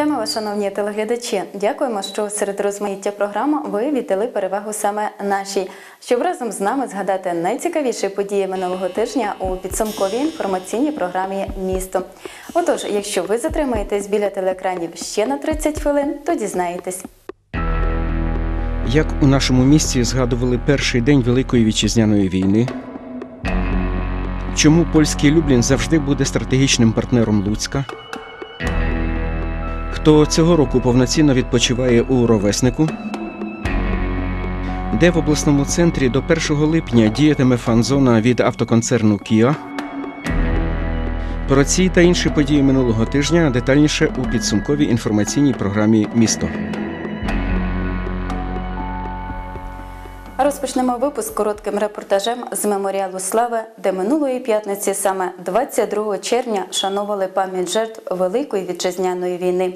Вітаємо вас, шановні телеглядачі. Дякуємо, що серед розмаїття програми ви віддали перевагу саме нашій, щоб разом з нами згадати найцікавіші події минулого тижня у підсумковій інформаційній програмі Місто. Отож, якщо ви затримаєтесь біля телеекранів ще на 30 хвилин, то дізнаєтесь. Як у нашому місті згадували перший день Великої вітчизняної війни? Чому польський Люблін завжди буде стратегічним партнером Луцька? Хто цього року повноцінно відпочиває у ровеснику? Де в обласному центрі до 1 липня діятиме фан-зона від автоконцерну Кіа. Про ці та інші події минулого тижня детальніше у підсумковій інформаційній програмі Місто. Розпочнемо випуск коротким репортажем з меморіалу слави, де минулої п'ятниці, саме 22 червня, шанували пам'ять жертв Великої вітчизняної війни.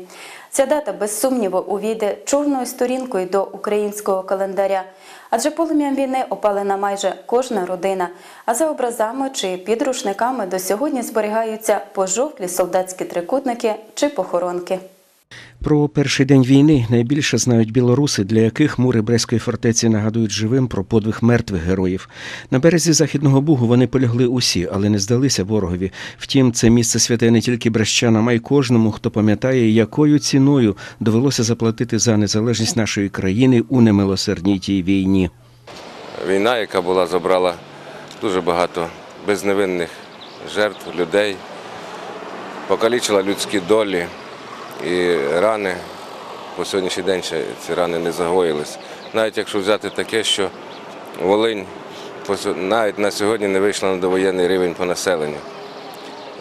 Ця дата, без сумніву, увійде чорною сторінкою до українського календаря, адже полум'ям війни опалена майже кожна родина. А за образами чи підручниками до сьогодні зберігаються пожовклі солдатські трикутники чи похоронки. Про перший день війни найбільше знають білоруси, для яких мури Брестської фортеці нагадують живим про подвиг мертвих героїв. На березі Західного Бугу вони полягли усі, але не здалися ворогові. Втім, це місце святе не тільки брещанам, а й кожному, хто пам'ятає, якою ціною довелося заплатити за незалежність нашої країни у немилосердній тій війні. Війна, яка була, забрала дуже багато безневинних жертв, людей, покалічила людські долі і рани. По сьогоднішній день ще ці рани не загоїлись. Навіть якщо взяти таке, що Волинь навіть на сьогодні не вийшла на довоєнний рівень по населенню.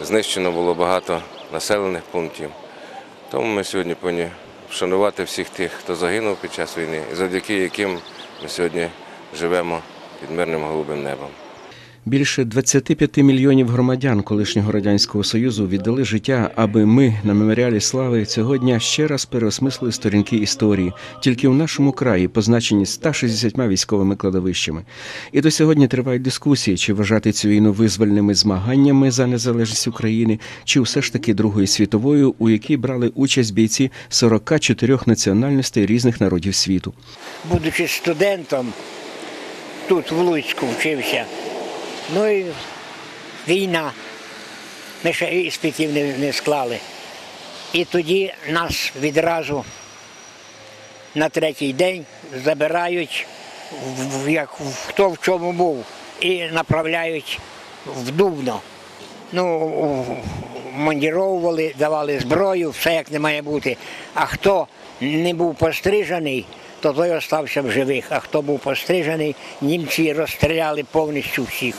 Знищено було багато населених пунктів. Тому ми сьогодні повинні вшанувати всіх тих, хто загинув під час війни, і завдяки яким ми сьогодні живемо під мирним голубим небом. Більше 25 мільйонів громадян колишнього радянського союзу віддали життя, аби ми на меморіалі слави цього дня ще раз переосмислили сторінки історії, тільки в нашому краї позначені 160 військовими кладовищами. І до сьогодні тривають дискусії, чи вважати цю війну визвольними змаганнями за незалежність України, чи все ж таки Другою світовою, у якій брали участь бійці 44 національностей різних народів світу. будучи студентом, тут в Луцьку вчився. Ну і війна. Ми ще іспитів не, не склали. І тоді нас відразу на третій день забирають, як, хто в чому був, і направляють в Дубно. Ну, мандіровували, давали зброю, все як не має бути. А хто не був пострижений, то той остався в живих. А хто був пострижений, німці розстріляли повністю всіх.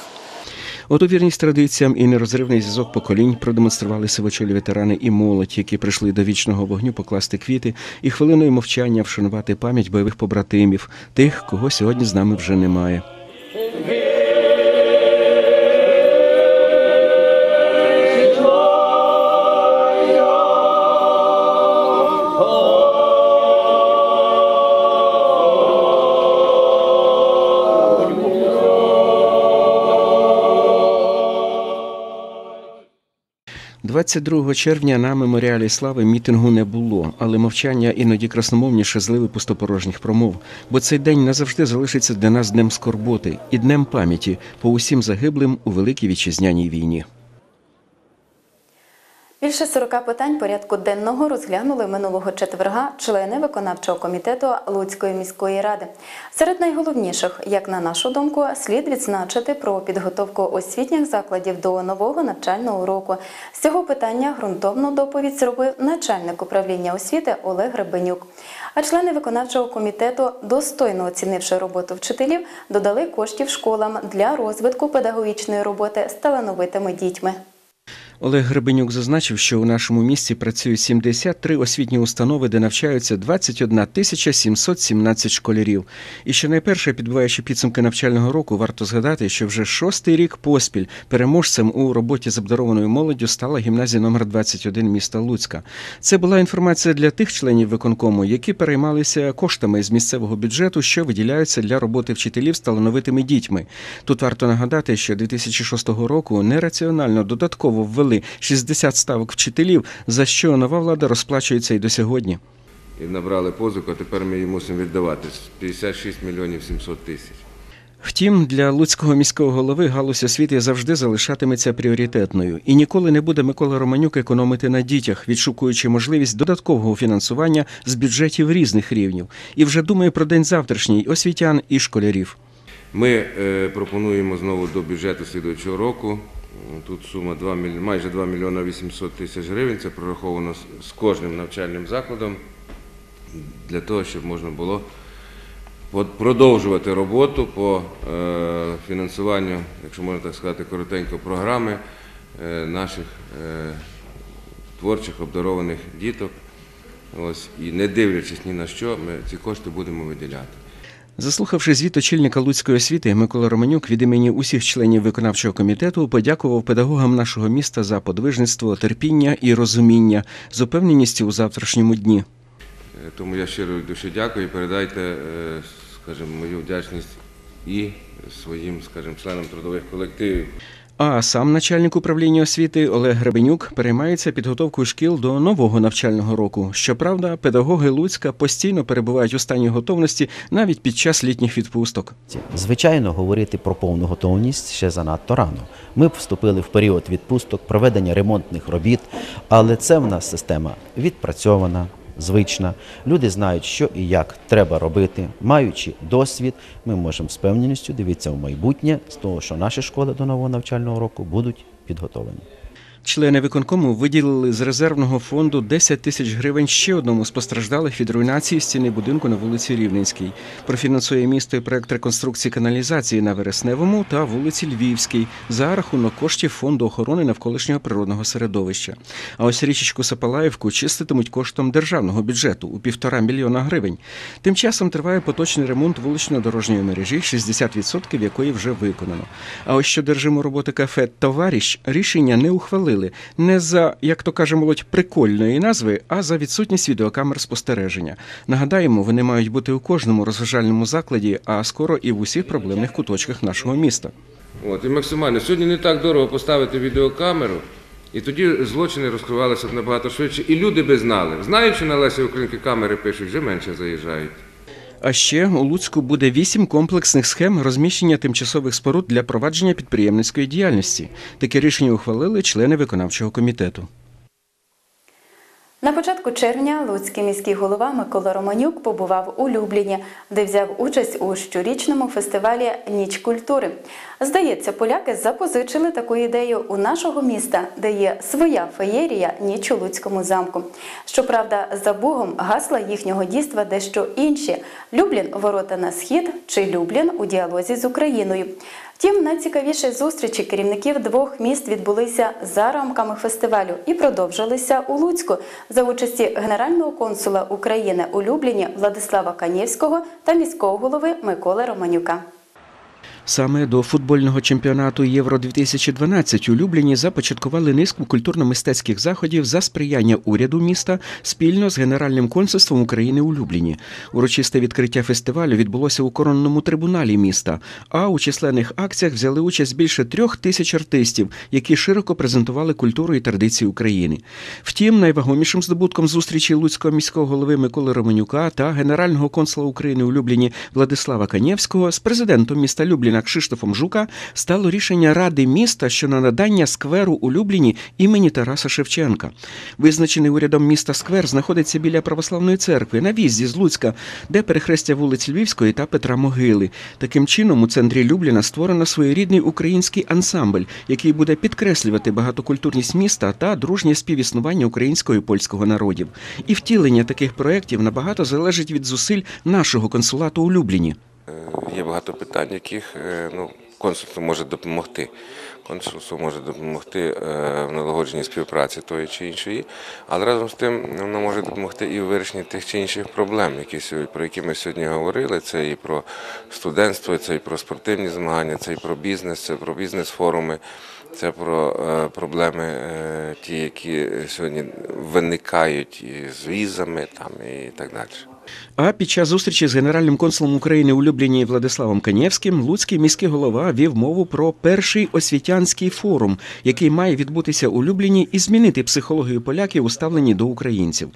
От вірність традиціям і нерозривний зв'язок поколінь продемонстрували сивочолі ветерани і молодь, які прийшли до вічного вогню покласти квіти і хвилиною мовчання вшанувати пам'ять бойових побратимів, тих, кого сьогодні з нами вже немає. – 22 червня на меморіалі слави мітингу не було, але мовчання іноді красномовніше зливи пустопорожніх промов, бо цей день назавжди залишиться для нас днем скорботи і днем пам'яті по усім загиблим у великій вітчизняній війні. Більше 40 питань порядку денного розглянули минулого четверга члени виконавчого комітету Луцької міської ради. Серед найголовніших, як на нашу думку, слід відзначити про підготовку освітніх закладів до нового навчального року. З цього питання ґрунтовну доповідь зробив начальник управління освіти Олег Гребенюк. А члени виконавчого комітету, достойно оцінивши роботу вчителів, додали коштів школам для розвитку педагогічної роботи з талановитими дітьми. Олег Гребенюк зазначив, що у нашому місті працюють 73 освітні установи, де навчаються 21 тисяча 717 школярів. І що найперше, підбиваючи підсумки навчального року, варто згадати, що вже шостий рік поспіль переможцем у роботі з обдарованою молоддю стала гімназія номер 21 міста Луцька. Це була інформація для тих членів виконкому, які переймалися коштами з місцевого бюджету, що виділяються для роботи вчителів з талановитими дітьми. Тут варто нагадати, що 2006 року нераціонально додатково ввели ввели 60 ставок вчителів, за що нова влада розплачується і до сьогодні. І набрали позику, а тепер ми її мусимо віддавати 56 мільйонів 700 тисяч. Втім, для луцького міського голови галузь освіти завжди залишатиметься пріоритетною, і ніколи не буде Микола Романюк економити на дітях, відшукуючи можливість додаткового фінансування з бюджетів різних рівнів, і вже думає про день завтрашній освітян і школярів. Ми е, пропонуємо знову до бюджету слідуючого року. Тут сума 2 майже 2 мільйона 800 тисяч гривень. Це прораховано з- кожним навчальним закладом для того, щоб можна було продовжувати роботу по е, фінансуванню, якщо можна так сказати, коротенько, програми е, наших е, творчих обдарованих діток. Ось, і не дивлячись ні на що, ми ці кошти будемо виділяти. Заслухавши звіт очільника Луцької освіти, Микола Романюк від імені усіх членів виконавчого комітету подякував педагогам нашого міста за подвижництво, терпіння і розуміння з упевненістю у завтрашньому дні. Е, Тому я щиро душі дякую передайте, е, скажімо, мою вдячність і своїм, скажімо, членам трудових колективів. А сам начальник управління освіти Олег Гребенюк переймається підготовкою шкіл до нового навчального року. Щоправда, педагоги Луцька постійно перебувають у стані готовності навіть під час літніх відпусток. Звичайно, говорити про повну готовність ще занадто рано. Ми вступили в період відпусток, проведення ремонтних робіт, але це в нас система відпрацьована, звична. Люди знають, що і як треба робити. Маючи досвід, ми можемо з певністю дивитися в майбутнє з того, що наші школи до нового навчального року будуть підготовлені. Члени виконкому виділили з резервного фонду 10 тисяч гривень ще одному з постраждалих від руйнації стіни будинку на вулиці Рівненській. Профінансує місто і проект реконструкції каналізації на Вересневому та вулиці Львівській за рахунок коштів фонду охорони навколишнього природного середовища. А ось річечку Сапалаївку чиститимуть коштом державного бюджету у півтора мільйона гривень. Тим часом триває поточний ремонт вулично-дорожньої мережі, 60% якої вже виконано. А ось щодо режиму роботи кафе Товаріщ рішення не ухвалили не за, як то каже молодь, прикольної назви, а за відсутність відеокамер спостереження. Нагадаємо, вони мають бути у кожному розважальному закладі, а скоро і в усіх проблемних куточках нашого міста. От, і максимально. Сьогодні не так дорого поставити відеокамеру, і тоді злочини розкривалися б набагато швидше. І люди би знали. Знаючи на Лесі Українки камери пишуть, вже менше заїжджають. А ще у Луцьку буде вісім комплексних схем розміщення тимчасових споруд для провадження підприємницької діяльності. Таке рішення ухвалили члени виконавчого комітету. На початку червня Луцький міський голова Микола Романюк побував у Любліні, де взяв участь у щорічному фестивалі Ніч культури. Здається, поляки запозичили таку ідею у нашого міста, де є своя феєрія Ніч у Луцькому замку. Щоправда, за Богом гасла їхнього дійства дещо інші: Люблін ворота на схід чи Люблін у діалозі з Україною. Втім, найцікавіші зустрічі керівників двох міст відбулися за рамками фестивалю і продовжилися у Луцьку за участі генерального консула України у Любліні Владислава Канєвського та міського голови Миколи Романюка. Саме до футбольного чемпіонату Євро 2012 у Любліні започаткували низку культурно-мистецьких заходів за сприяння уряду міста спільно з Генеральним консульством України у Любліні. Урочисте відкриття фестивалю відбулося у коронному трибуналі міста. А у численних акціях взяли участь більше трьох тисяч артистів, які широко презентували культуру і традиції України. Втім, найвагомішим здобутком зустрічі Луцького міського голови Миколи Романюка та генерального консула України у Любліні Владислава Канєвського з президентом міста Любліна Кшиштофом Жука стало рішення ради міста щодо надання скверу у Любліні імені Тараса Шевченка. Визначений урядом міста сквер знаходиться біля православної церкви на в'їзді з Луцька, де перехрестя вулиць Львівської та Петра Могили. Таким чином, у центрі Любліна створено своєрідний український ансамбль, який буде підкреслювати багатокультурність міста та дружнє співіснування українського і польського народів. І втілення таких проєктів набагато залежить від зусиль нашого консулату у Любліні. Є багато питань, яких е, ну, консульство може допомогти. Консульство може допомогти е, в налагодженні співпраці тої чи іншої, але разом з тим воно може допомогти і в вирішенні тих чи інших проблем, які сьогодні, про які ми сьогодні говорили. Це і про студентство, це і про спортивні змагання, це і про бізнес, це про бізнес-форуми, це про е, проблеми, ті, які сьогодні виникають і з візами там, і так далі. А під час зустрічі з генеральним консулом України у Любліні Владиславом Канєвським Луцький міський голова вів мову про перший освітянський форум, який має відбутися у Любліні і змінити психологію поляків у ставленні до українців.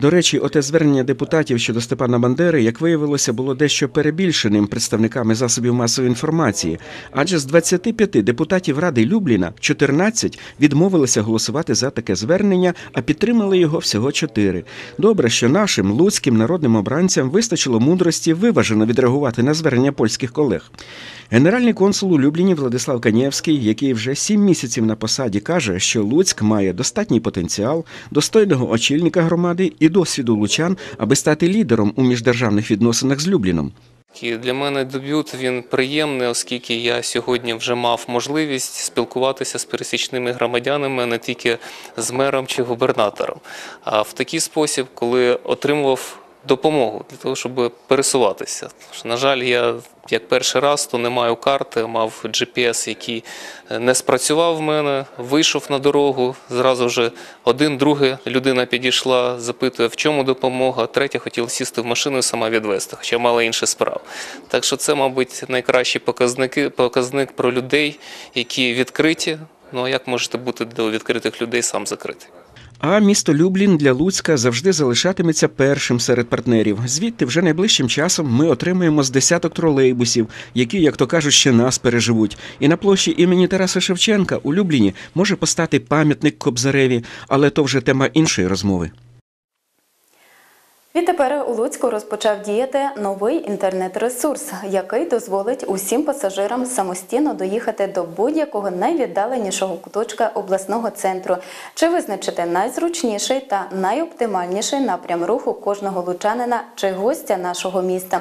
До речі, оте звернення депутатів щодо Степана Бандери, як виявилося, було дещо перебільшеним представниками засобів масової інформації, адже з 25 депутатів Ради Любліна 14 відмовилися голосувати за таке звернення, а підтримали його всього 4. Добре, що нашим луцьким народним обранцям вистачило мудрості виважено відреагувати на звернення польських колег. Генеральний консул у Любліні Владислав Канєвський, який вже сім місяців на посаді, каже, що Луцьк має достатній потенціал, достойного очільника громади і досвіду лучан, аби стати лідером у міждержавних відносинах з Любліном. І для мене дебют він приємний, оскільки я сьогодні вже мав можливість спілкуватися з пересічними громадянами не тільки з мером чи губернатором, а в такий спосіб, коли отримував допомогу для того, щоб пересуватися. Що, На жаль, я як перший раз то не маю карти, мав GPS, який е, не спрацював в мене, вийшов на дорогу. Зразу вже один, друга людина підійшла, запитує, в чому допомога. Третя хотіла сісти в машину і сама відвезти, хоча мала інші справи. Так що це, мабуть, найкращий показники, показник про людей, які відкриті. Ну а як можете бути до відкритих людей сам закритий? А місто Люблін для Луцька завжди залишатиметься першим серед партнерів. Звідти вже найближчим часом ми отримаємо з десяток тролейбусів, які, як то кажуть, ще нас переживуть. І на площі імені Тараса Шевченка у Любліні може постати пам'ятник Кобзареві, але то вже тема іншої розмови. Відтепер у Луцьку розпочав діяти новий інтернет-ресурс, який дозволить усім пасажирам самостійно доїхати до будь-якого найвіддаленішого куточка обласного центру чи визначити найзручніший та найоптимальніший напрям руху кожного лучанина чи гостя нашого міста.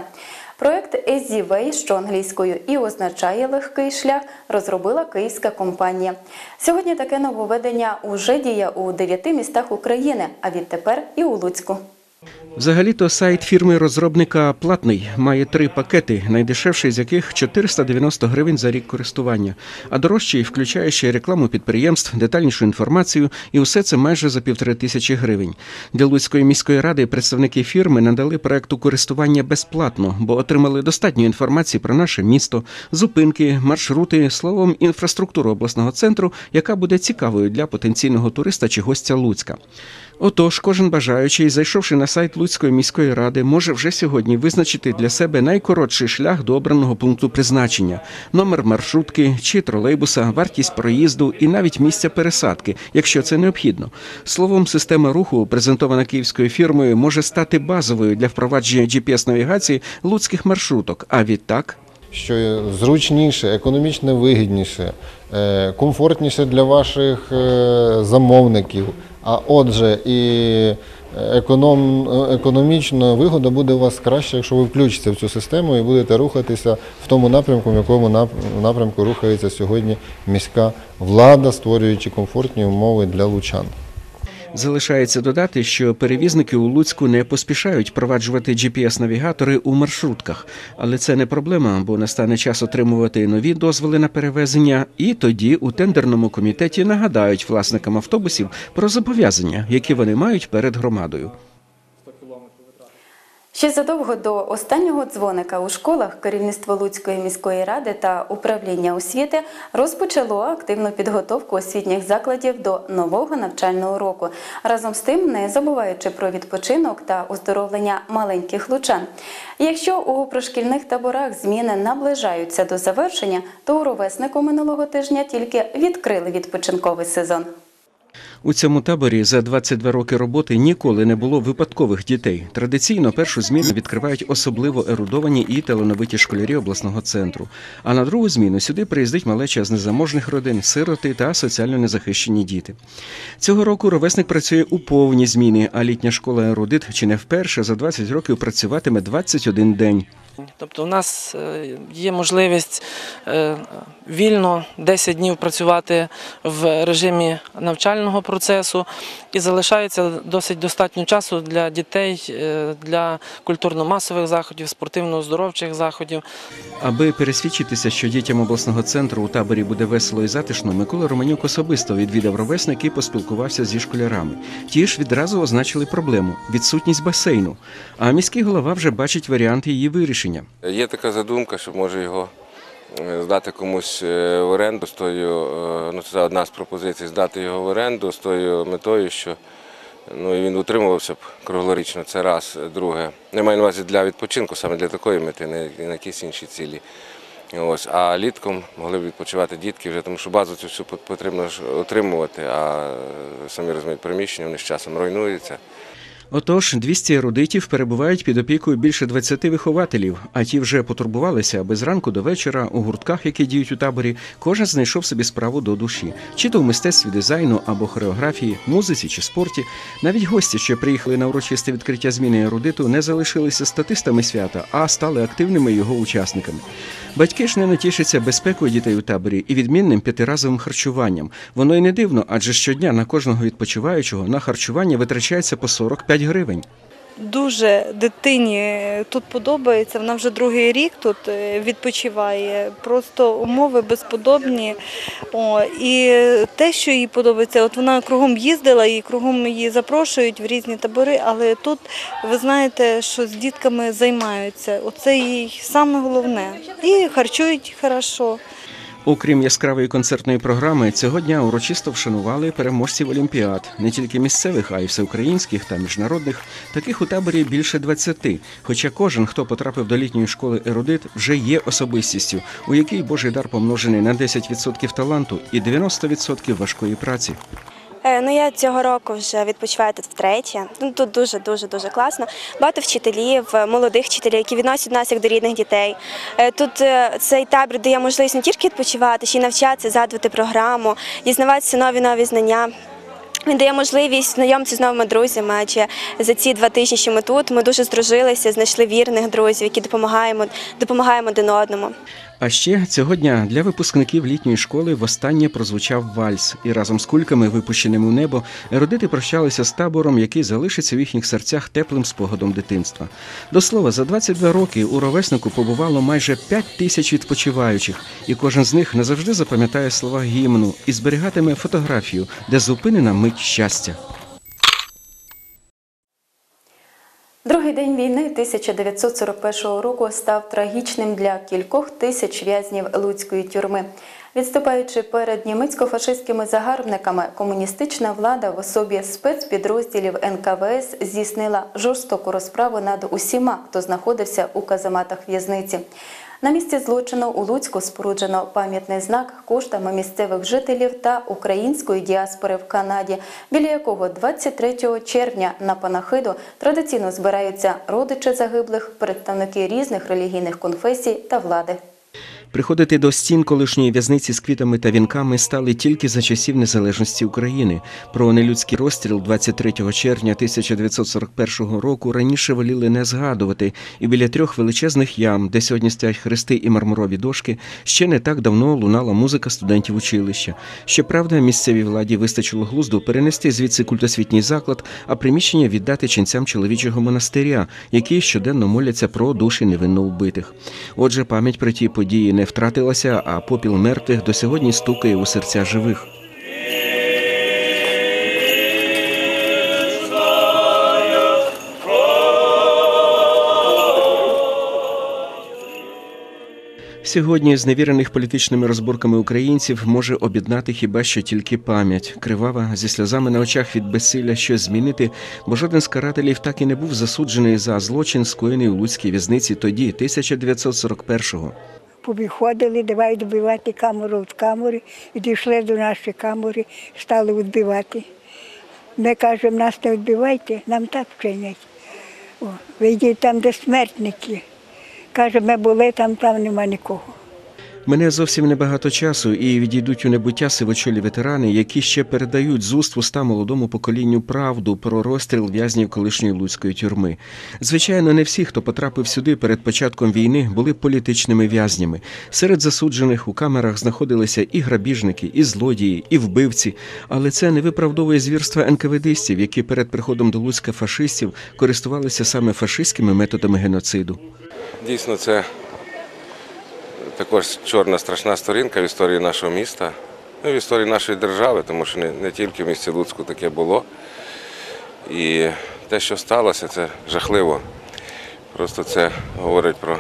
Проект EasyWay, що англійською і означає легкий шлях, розробила київська компанія. Сьогодні таке нововведення уже діє у дев'яти містах України, а відтепер і у Луцьку. Взагалі-то сайт фірми-розробника платний, має три пакети, найдешевший з яких 490 гривень за рік користування, а дорожчий включає ще рекламу підприємств, детальнішу інформацію, і усе це майже за півтори тисячі гривень. Для Луцької міської ради представники фірми надали проекту користування безплатно, бо отримали достатньо інформації про наше місто, зупинки, маршрути, словом, інфраструктуру обласного центру, яка буде цікавою для потенційного туриста чи гостя Луцька. Отож, кожен бажаючий, зайшовши на сайт Луцької міської ради, може вже сьогодні визначити для себе найкоротший шлях до обраного пункту призначення, номер маршрутки чи тролейбуса, вартість проїзду і навіть місця пересадки, якщо це необхідно. Словом, система руху, презентована київською фірмою, може стати базовою для впровадження GPS-навігації луцьких маршруток. А відтак що зручніше, економічно вигідніше, е, комфортніше для ваших е, замовників. А отже, і економ, економічно вигода буде у вас краще, якщо ви включитеся в цю систему і будете рухатися в тому напрямку, в якому напрямку рухається сьогодні міська влада, створюючи комфортні умови для лучан. Залишається додати, що перевізники у Луцьку не поспішають впроваджувати GPS-навігатори у маршрутках, але це не проблема, бо настане час отримувати нові дозволи на перевезення, і тоді у тендерному комітеті нагадають власникам автобусів про зобов'язання, які вони мають перед громадою. Ще задовго до останнього дзвоника у школах керівництво Луцької міської ради та управління освіти розпочало активну підготовку освітніх закладів до нового навчального року. Разом з тим, не забуваючи про відпочинок та оздоровлення маленьких лучан. Якщо у пришкільних таборах зміни наближаються до завершення, то у ровеснику минулого тижня тільки відкрили відпочинковий сезон. У цьому таборі за 22 роки роботи ніколи не було випадкових дітей. Традиційно першу зміну відкривають особливо ерудовані і талановиті школярі обласного центру. А на другу зміну сюди приїздить малеча з незаможних родин, сироти та соціально незахищені діти. Цього року ровесник працює у повній зміні, а літня школа ерудит чи не вперше за 20 років працюватиме 21 день. Тобто, у нас е, є можливість е, вільно 10 днів працювати в режимі навчального процесу і залишається досить достатньо часу для дітей, е, для культурно-масових заходів, спортивно-оздоровчих заходів. Аби пересвідчитися, що дітям обласного центру у таборі буде весело і затишно, Микола Романюк особисто відвідав ровесник і поспілкувався зі школярами. Ті ж відразу означили проблему відсутність басейну. А міський голова вже бачить варіанти її вирішення. Є така задумка, що може його е, здати комусь е, в оренду з тою, е, ну це одна з пропозицій, здати його в оренду з тою метою, що ну, він утримувався б круглорічно. Це раз. Друге, не маю на увазі для відпочинку, саме для такої мети, не на якісь інші цілі. Ось, а літком могли б відпочивати дітки вже, тому що базу цю всю потрібно ж отримувати, а самі розуміють, приміщення вони з часом руйнуються. Отож, 200 ерудитів перебувають під опікою більше 20 вихователів, а ті вже потурбувалися, аби зранку до вечора у гуртках, які діють у таборі, кожен знайшов собі справу до душі, чи то в мистецтві дизайну або хореографії, музиці чи спорті. Навіть гості, що приїхали на урочисте відкриття зміни ерудиту, не залишилися статистами свята, а стали активними його учасниками. Батьки ж не натішаться безпекою дітей у таборі і відмінним п'ятиразовим харчуванням. Воно й не дивно, адже щодня на кожного відпочиваючого на харчування витрачається по 45 гривень. Дуже дитині тут подобається. Вона вже другий рік тут е, відпочиває. Просто умови безподобні. О, і те, що їй подобається, от вона кругом їздила і кругом її запрошують в різні табори, але тут ви знаєте, що з дітками займаються. Оце їй саме головне. І харчують хорошо. Окрім яскравої концертної програми, цього дня урочисто вшанували переможців олімпіад, не тільки місцевих, а й всеукраїнських та міжнародних. Таких у таборі більше 20. Хоча кожен, хто потрапив до літньої школи ерудит, вже є особистістю, у якій Божий дар помножений на 10% таланту і 90% важкої праці. Е, Ну, я цього року вже відпочиваю тут втретє. Ну, тут дуже дуже дуже класно. Багато вчителів, е, молодих вчителів, які відносять нас як до рідних дітей. Е, Тут цей табір дає можливість не тільки відпочивати, ще й навчатися, згадувати програму, дізнаватися нові нові знання. Він дає можливість знайомитися з новими друзями, адже за ці два тижні, що ми тут, ми дуже здружилися, знайшли вірних друзів, які допомагаємо, допомагаємо один одному. А ще цього дня для випускників літньої школи востаннє прозвучав вальс, і разом з кульками, випущеними у небо, ерудити прощалися з табором, який залишиться в їхніх серцях теплим спогадом дитинства. До слова, за 22 роки у ровеснику побувало майже 5 тисяч відпочиваючих, і кожен з них назавжди запам'ятає слова гімну і зберігатиме фотографію, де зупинена мить щастя. Другий день війни 1941 року став трагічним для кількох тисяч в'язнів Луцької тюрми. Відступаючи перед німецько-фашистськими загарбниками, комуністична влада в особі спецпідрозділів НКВС здійснила жорстоку розправу над усіма, хто знаходився у казематах в'язниці. На місці злочину у Луцьку споруджено пам'ятний знак коштами місцевих жителів та української діаспори в Канаді, біля якого 23 червня на панахиду традиційно збираються родичі загиблих, представники різних релігійних конфесій та влади. Приходити до стін колишньої в'язниці з квітами та вінками стали тільки за часів незалежності України. Про нелюдський розстріл 23 червня 1941 року раніше воліли не згадувати, і біля трьох величезних ям, де сьогодні стоять хрести і мармурові дошки, ще не так давно лунала музика студентів училища. Щоправда, місцевій владі вистачило глузду перенести звідси культосвітній заклад, а приміщення віддати ченцям чоловічого монастиря, які щоденно моляться про душі невинно вбитих. Отже, пам'ять про ті події не втратилася, а попіл мертвих до сьогодні стукає у серця живих. Сьогодні зневірених політичними розборками українців може об'єднати хіба що тільки пам'ять, кривава зі сльозами на очах від безсилля щось змінити, бо жоден з карателів так і не був засуджений за злочин, скоєний у Луцькій в'язниці тоді, 1941-го. Повиходили, давай добивати камеру від камери, і дійшли до нашої камери, стали відбивати. Ми кажемо, нас не відбивайте, нам так вчинять. Вийдіть там, де смертники. Каже, ми були там, там нема нікого. Мене зовсім небагато часу, і відійдуть у небуття сивочолі ветерани, які ще передають з уст уста молодому поколінню правду про розстріл в'язнів колишньої луцької тюрми. Звичайно, не всі, хто потрапив сюди перед початком війни, були політичними в'язнями. Серед засуджених у камерах знаходилися і грабіжники, і злодії, і вбивці. Але це не виправдовує звірства НКВДистів, які перед приходом до Луцька фашистів користувалися саме фашистськими методами геноциду. Дійсно, це також чорна страшна сторінка в історії нашого міста, ну, в історії нашої держави, тому що не, не тільки в місті Луцьку таке було. І те, що сталося, це жахливо. Просто це говорить про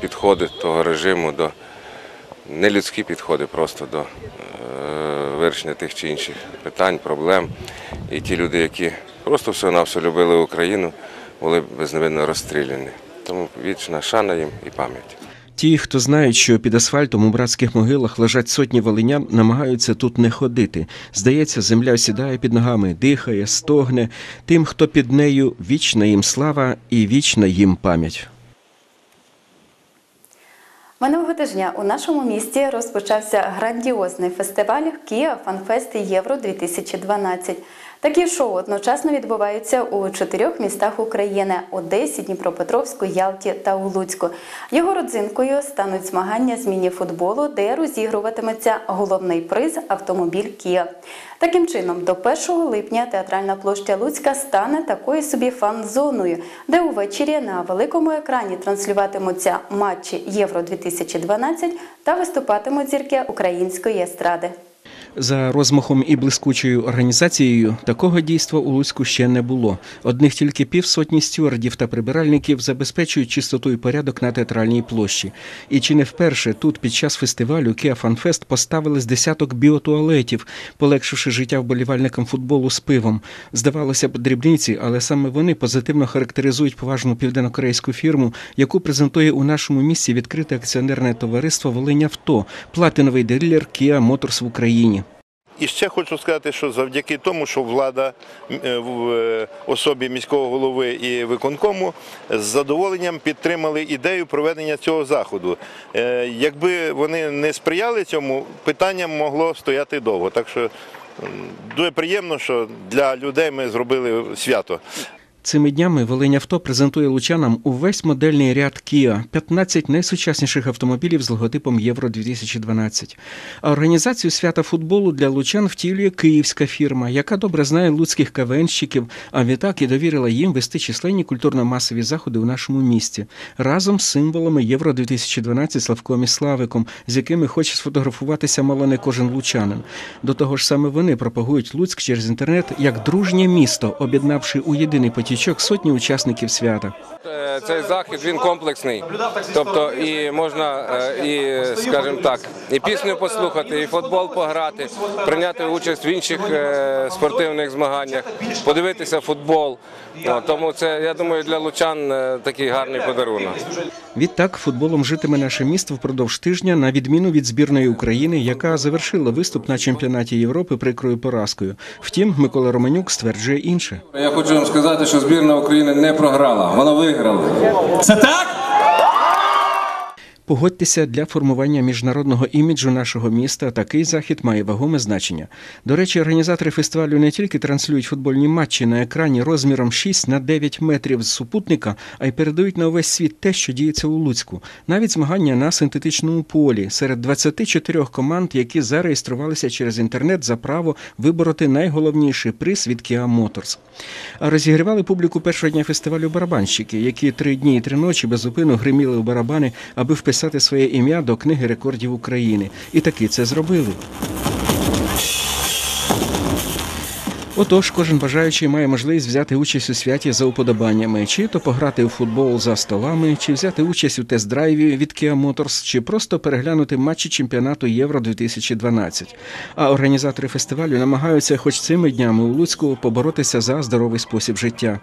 підходи того режиму до нелюдські підходи просто до е, вирішення тих чи інших питань, проблем. І ті люди, які просто всього-навсього любили Україну, були безневинно розстріляні. Тому вічна шана їм і пам'ять. Ті, хто знають, що під асфальтом у братських могилах лежать сотні волинян, намагаються тут не ходити. Здається, земля сідає під ногами, дихає, стогне. Тим, хто під нею, вічна їм слава і вічна їм пам'ять. Минулого тижня у нашому місті розпочався грандіозний фестиваль Kia Фанфест Євро 2012. Такі шоу одночасно відбуваються у чотирьох містах України Одесі, Дніпропетровську, Ялті та у Луцьку. Його родзинкою стануть змагання з міні-футболу, де розігруватиметься головний приз автомобіль Kia. Таким чином, до 1 липня театральна площа Луцька стане такою собі фан-зоною, де увечері на великому екрані транслюватимуться матчі Євро 2012 та виступатимуть зірки української естради. За розмахом і блискучою організацією такого дійства у Луцьку ще не було. Одних тільки півсотні стюардів та прибиральників забезпечують чистоту і порядок на театральній площі. І чи не вперше тут під час фестивалю Fest поставили з десяток біотуалетів, полегшивши життя вболівальникам футболу з пивом. Здавалося б, дрібниці, але саме вони позитивно характеризують поважну південнокорейську фірму, яку презентує у нашому місті відкрите акціонерне товариство Волинь Авто, платиновий дилер Kia Motors в Україні. І ще хочу сказати, що завдяки тому, що влада е, в е, особі міського голови і виконкому з задоволенням підтримали ідею проведення цього заходу. Е, Якби вони не сприяли цьому, питання могло стояти довго. Так що дуже приємно, що для людей ми зробили свято. Цими днями Волинь Авто презентує лучанам увесь модельний ряд Kia, 15 найсучасніших автомобілів з логотипом Євро 2012. А організацію свята футболу для лучан втілює київська фірма, яка добре знає луцьких кавенщиків, а відтак і довірила їм вести численні культурно-масові заходи у нашому місті разом з символами Євро 2012 Славком і Славиком, з якими хоче сфотографуватися мало не кожен лучанин. До того ж, саме вони пропагують Луцьк через інтернет як дружнє місто, об'єднавши у єдиний потічок сотні учасників свята. Е, Цей захід він комплексний. Тобто і можна, е, і, скажімо так, і пісню послухати, і футбол пограти, прийняти участь в інших е, спортивних змаганнях, подивитися футбол. Тому це, я думаю, для лучан такий гарний подарунок. Відтак футболом житиме наше місто впродовж тижня, на відміну від збірної України, яка завершила виступ на чемпіонаті Європи прикрою поразкою. Втім, Микола Романюк стверджує інше. Я хочу вам сказати, що збірна України не програла, вона виграла. Це так? Погодьтеся, для формування міжнародного іміджу нашого міста такий захід має вагоме значення. До речі, організатори фестивалю не тільки транслюють футбольні матчі на екрані розміром 6 на 9 метрів з супутника, а й передають на увесь світ те, що діється у Луцьку. Навіть змагання на синтетичному полі серед 24 команд, які зареєструвалися через інтернет за право вибороти найголовніший приз від Kia Motors. А розігрівали публіку першого дня фестивалю барабанщики, які три дні і три ночі безупину гриміли у барабани, аби вписати своє ім'я до книги рекордів України. І таки це зробили. Отож, кожен бажаючий має можливість взяти участь у святі за уподобаннями, чи то пограти у футбол за столами, чи взяти участь у тест-драйві від Kia Motors, чи просто переглянути матчі чемпіонату Євро 2012. А організатори фестивалю намагаються, хоч цими днями у Луцьку, поборотися за здоровий спосіб життя.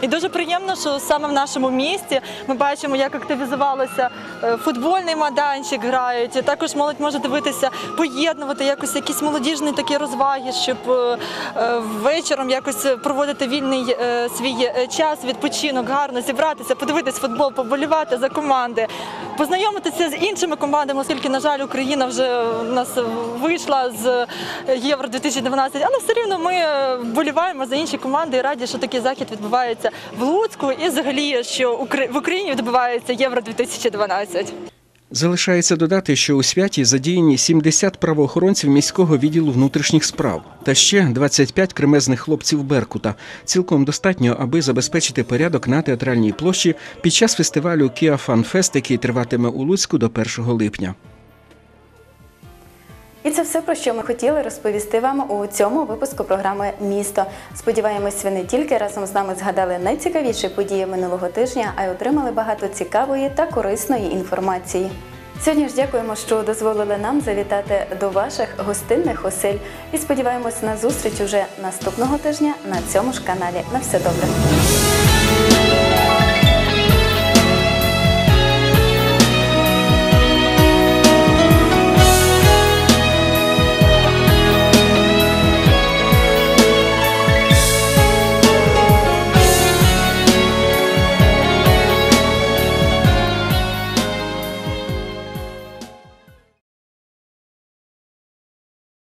І дуже приємно, що саме в нашому місті ми бачимо, як активізувалося е, футбольний майданчик грають. Також молодь може дивитися, поєднувати якось якісь молодіжні такі розваги, щоб е, е, вечором якось проводити вільний е, свій е, час, відпочинок, гарно зібратися, подивитись футбол, поболівати за команди, познайомитися з іншими командами, оскільки, на жаль, Україна вже у нас вийшла з Євро 2012, але все рівно ми е, вболіваємо за інші команди і раді, що такий захід відбувається в Луцьку і взагалі, що в Україні відбувається Євро 2012. Залишається додати, що у святі задіяні 70 правоохоронців міського відділу внутрішніх справ та ще 25 кремезних хлопців Беркута. Цілком достатньо, аби забезпечити порядок на театральній площі під час фестивалю Fan Fest, який триватиме у Луцьку до 1 липня. І це все, про що ми хотіли розповісти вам у цьому випуску програми Місто. Сподіваємось, ви не тільки разом з нами згадали найцікавіші події минулого тижня, а й отримали багато цікавої та корисної інформації. Сьогодні ж дякуємо, що дозволили нам завітати до ваших гостинних осель. І сподіваємось на зустріч уже наступного тижня на цьому ж каналі. На все добре.